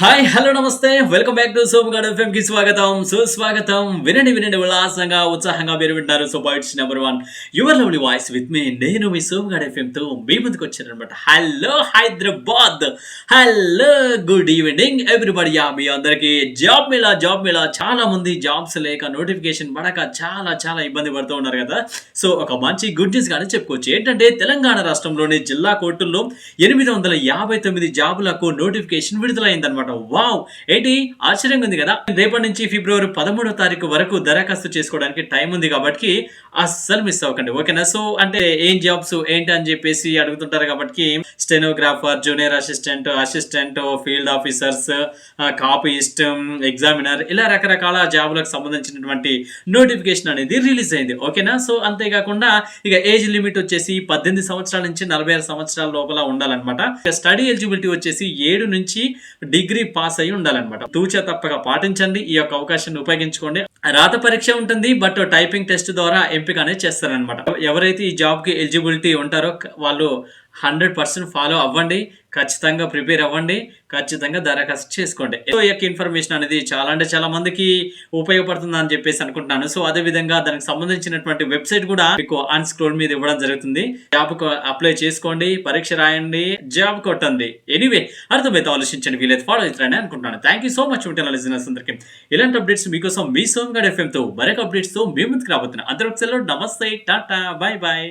Hi hello నమస్తే. Welcome back to సోమగాడ్ FM కి స్వాగతం. సుస్వాగతం. వినండి వినండి ఉల్లాసంగా ఉత్సాహంగా మీరు వింటారు so points number one. Your lovely voice with me నేను మీ సోమగాడ్ ఎఫ్ఎం తో మీ ముందుకు వచ్చానమాట hello Hyderabad. Hello good evening everybody yeah మీ అందరికి జాబ్ మేళా జాబ్ మేళా. చాలా మంది జాబ్స్ లేక నోటిఫికేషన్ పడక చాలా చాలా ఇబ్బంది పడుతూ ఉన్నారు కదా. సో ఒక మంచి గుడ్ న్యూస్ గానే చెప్పుకోవచ్చు. ఏంటంటే తెలంగాణ రాష్ట్రంలోని జిల్లా కోర్టుల్లో ఎనిమిది వందల యాభై తొమ్మిది జాబులకు నోటిఫికేషన్ విడుదలైందనమాట వావ్! ఏంటి? ఆశ్చర్యంగా ఉంది కదా? రేపటి నుంచి ఫిబ్రవరి పదమూడో తారీఖు వరకు దరఖాస్తు చేసుకోవడానికి టైం ఉంది కాబట్టి అస్సలు మిస్ అవ్వకండి. ఓకేనా? సో అంటే ఏం జాబ్స్ ఏంటి అని చెప్పేసి అడుగుతుంటారు కాబట్టి stenographer junior assistant assistant field officers copyist examiner ఇలా రకరకాల జాబులకు సంబంధించినటువంటి నోటిఫికేషన్ అనేది రిలీజ్ అయింది. ఓకేనా? సో అంతేకాకుండా ఇక ఏజ్ లిమిట్ వచ్చేసి పద్దెనిమిది సంవత్సరాల నుంచి నలభై ఆరు సంవత్సరాల లోపల ఉండాలన్నమాట. స్టడీ ఎలిజిబిలిటీ వచ్చేసి ఏడు నుంచి డిగ్రీ పాస్ అయి ఉండాలన్నమాట. తూచా తప్పక పాటించండి. ఈ యొక్క అవకాశాన్ని ఉపయోగించుకోండి. రాత పరీక్ష ఉంటుంది బట్ టైపింగ్ టెస్ట్ ద్వారా ఎంపిక అనేది చేస్తారనమాట ఎవరైతే ఈ జాబ్కి ఎలిజిబిలిటీ ఉంటారో వాళ్ళు హండ్రెడ్ పర్సెంట్ ఫాలో అవ్వండి ఖచ్చితంగా ప్రిపేర్ అవ్వండి ఖచ్చితంగా దరఖాస్తు చేసుకోండి. సో యొక్క ఇన్ఫర్మేషన్ అనేది చాలా అంటే చాలా మందికి ఉపయోగపడుతుంది అని చెప్పేసి అనుకుంటున్నాను. సో అదే విధంగా దానికి సంబంధించినటువంటి వెబ్సైట్ కూడా మీకు ఆన్ స్క్రోల్ మీద ఇవ్వడం జరుగుతుంది. జాబ్ అప్లై చేసుకోండి పరీక్ష రాయండి జాబ్ కొట్టండి. ఎనీవే అర్థమైతే ఆలోచించండి వీలైతే ఫాలో అవుతారని అనుకుంటున్నాను. థ్యాంక్ యూ సో మచ్ ఉంటే లిజినర్స్ అందరికి. ఇలాంటి అప్డేట్స్ మీకోసం మీ సోమ్ గడ్ ఎఫ్ఎం తో మరొక అప్డేట్స్తో మీ ముందుకు రాబోతున్నాను అందరూ ఒకసారి నమస్తే టాటా బాయ్ బాయ్